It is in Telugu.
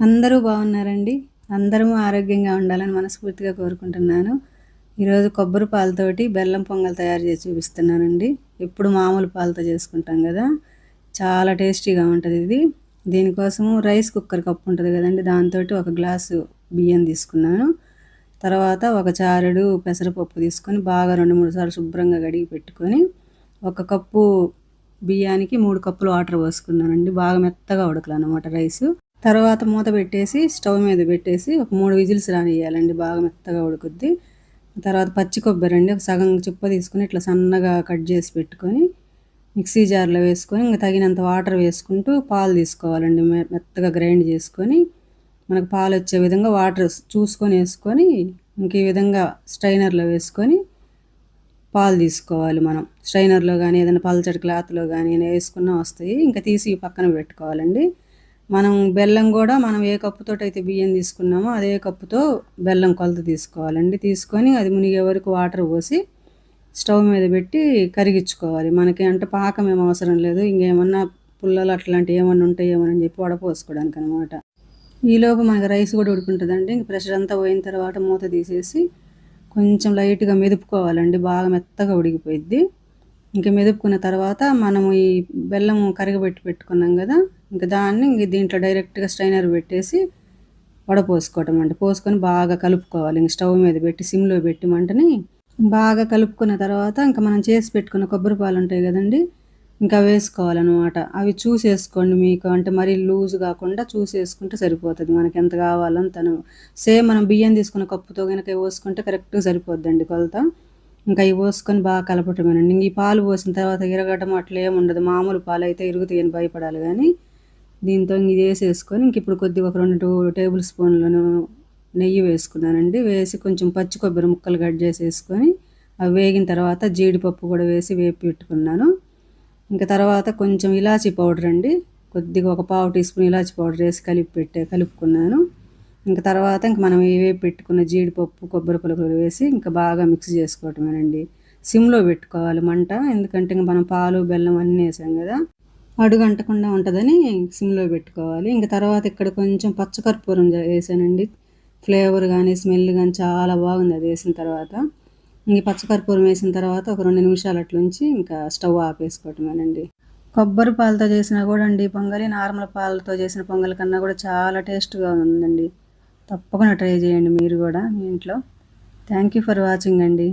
అందరూ బాగున్నారండి. అందరూ ఆరోగ్యంగా ఉండాలని మనస్ఫూర్తిగా కోరుకుంటున్నాను. ఈరోజు కొబ్బరి పాలతోటి బెల్లం పొంగల్ తయారు చేసి చూపిస్తున్నానండి. ఎప్పుడు మామూలు పాలతో చేసుకుంటాం కదా. చాలా టేస్టీగా ఉంటుంది ఇది. దీనికోసము రైస్ కుక్కర్ కప్పు ఉంటుంది కదండి. దాంతో ఒక గ్లాసు బియ్యం తీసుకున్నాను. తర్వాత ఒక చారుడు పెసరపప్పు తీసుకొని బాగా రెండు మూడు సార్లు శుభ్రంగా కడిగి పెట్టుకొని ఒక కప్పు బియ్యానికి మూడు కప్పులు వాటర్ పోసుకున్నానండి. బాగా మెత్తగా ఉడకలన్నమాట రైసు. తర్వాత మూత పెట్టేసి స్టవ్ మీద పెట్టేసి ఒక మూడు విజిల్స్ రానియాలండి బాగా మెత్తగా ఉడుకుద్ది. తర్వాత పచ్చి కొబ్బరి అండి ఒక సగం చిప్ప తీసుకుని ఇట్లా సన్నగా కట్ చేసి పెట్టుకొని మిక్సీ జార్లో వేసుకొని ఇంకా తగినంత వాటర్ వేసుకుంటూ పాలు తీసుకోవాలండి మెత్తగా గ్రైండ్ చేసుకొని. మనకు పాలు వచ్చే విధంగా వాటర్ చూసుకొని వేసుకొని ఇంక ఈ విధంగా స్ట్రైనర్లో వేసుకొని పాలు తీసుకోవాలి మనం. స్ట్రైనర్లో కానీ ఏదైనా పల్చడి క్లాత్లో కానీ వేసుకున్నా వస్తాయి ఇంకా తీసి పక్కన పెట్టుకోవాలండి. మనం బెల్లం కూడా మనం ఏ కప్పుతో అయితే బియ్యం తీసుకున్నామో అదే కప్పుతో బెల్లం కొలత తీసుకోవాలండి. తీసుకొని అది మునిగే వరకు వాటర్ పోసి స్టవ్ మీద పెట్టి కరిగించుకోవాలి. మనకి అంటే పాకం ఏం అవసరం లేదు. ఇంకేమన్నా పుల్లలు అట్లాంటివి ఏమన్నా ఉంటాయి ఏమని చెప్పి వడపోసుకోవడానికి అనమాట ఈలోపు మనకి రైస్ కూడా ఉడుకుంటుందండి. ఇంక ప్రెషర్ అంతా పోయిన తర్వాత మూత తీసేసి కొంచెం లైట్గా మెదుపుకోవాలండి. బాగా మెత్తగా ఉడికిపోయిద్ది. ఇంకా మెదుపుకున్న తర్వాత మనము ఈ బెల్లం కరగబెట్టి పెట్టుకున్నాం కదా ఇంకా దాన్ని ఇంక దీంట్లో డైరెక్ట్గా స్ట్రైనర్ పెట్టేసి వడపోసుకోవటం అండి. పోసుకొని బాగా కలుపుకోవాలి. ఇంక స్టవ్ మీద పెట్టి సిమ్లో పెట్టి మంటని బాగా కలుపుకున్న తర్వాత ఇంకా మనం చేసి పెట్టుకున్న కొబ్బరి పాలు ఉంటాయి కదండి ఇంకా వేసుకోవాలన్నమాట. అవి చూసేసుకోండి మీకు. అంటే మరీ లూజ్ కాకుండా చూసేసుకుంటే సరిపోతుంది. మనకి ఎంత కావాలో తను సేమ్ మనం బియ్యం తీసుకున్న కప్పుతో కనుక పోసుకుంటే కరెక్ట్గా సరిపోద్దండి కొలత. ఇంకా ఇవి పోసుకొని బాగా కలపటమేనండి. ఇంక ఈ పాలు పోసిన తర్వాత ఇరగటం అట్లా ఏముండదు మామూలు పాలు అయితే ఇరుగుతాయని భయపడాలి కానీ దీంతో ఇది వేసేసుకొని ఇంక ఇప్పుడు కొద్దిగా ఒక రెండు టూ టేబుల్ స్పూన్లను నెయ్యి వేసుకున్నానండి. వేసి కొంచెం పచ్చి కొబ్బరి ముక్కలు కట్ చేసేసుకొని అవి వేగిన తర్వాత జీడిపప్పు కూడా వేసి వేపి పెట్టుకున్నాను. ఇంకా తర్వాత కొంచెం ఇలాచీ పౌడర్ అండి. కొద్దిగా ఒక పావు టీ స్పూన్ ఇలాచీ పౌడర్ వేసి కలిపి పెట్టే కలుపుకున్నాను. ఇంకా తర్వాత ఇంక మనం ఇవే పెట్టుకున్న జీడిపప్పు కొబ్బరి పులుకులు వేసి ఇంకా బాగా మిక్స్ చేసుకోవటమేనండి. సిమ్లో పెట్టుకోవాలి మంట ఎందుకంటే ఇంక మనం పాలు బెల్లం అన్నీ వేసాం కదా అడుగు అంటకుండా ఉంటుందని సిమ్లో పెట్టుకోవాలి. ఇంకా తర్వాత ఇక్కడ కొంచెం పచ్చకర్పూరం వేసానండి. ఫ్లేవర్ కానీ స్మెల్ కానీ చాలా బాగుంది అది వేసిన తర్వాత. ఇంక పచ్చకర్పూరం వేసిన తర్వాత ఒక రెండు నిమిషాలు అట్లుంచి ఇంకా స్టవ్ ఆపేసుకోవటమేనండి. కొబ్బరి పాలతో చేసినా కూడా అండి పొంగలి నార్మల్ పాలతో చేసిన పొంగల్ కన్నా కూడా చాలా టేస్ట్గా ఉందండి. తప్పకుండా ట్రై చేయండి మీరు కూడా మీ ఇంట్లో. థ్యాంక్ యూ ఫర్ వాచింగ్ అండి.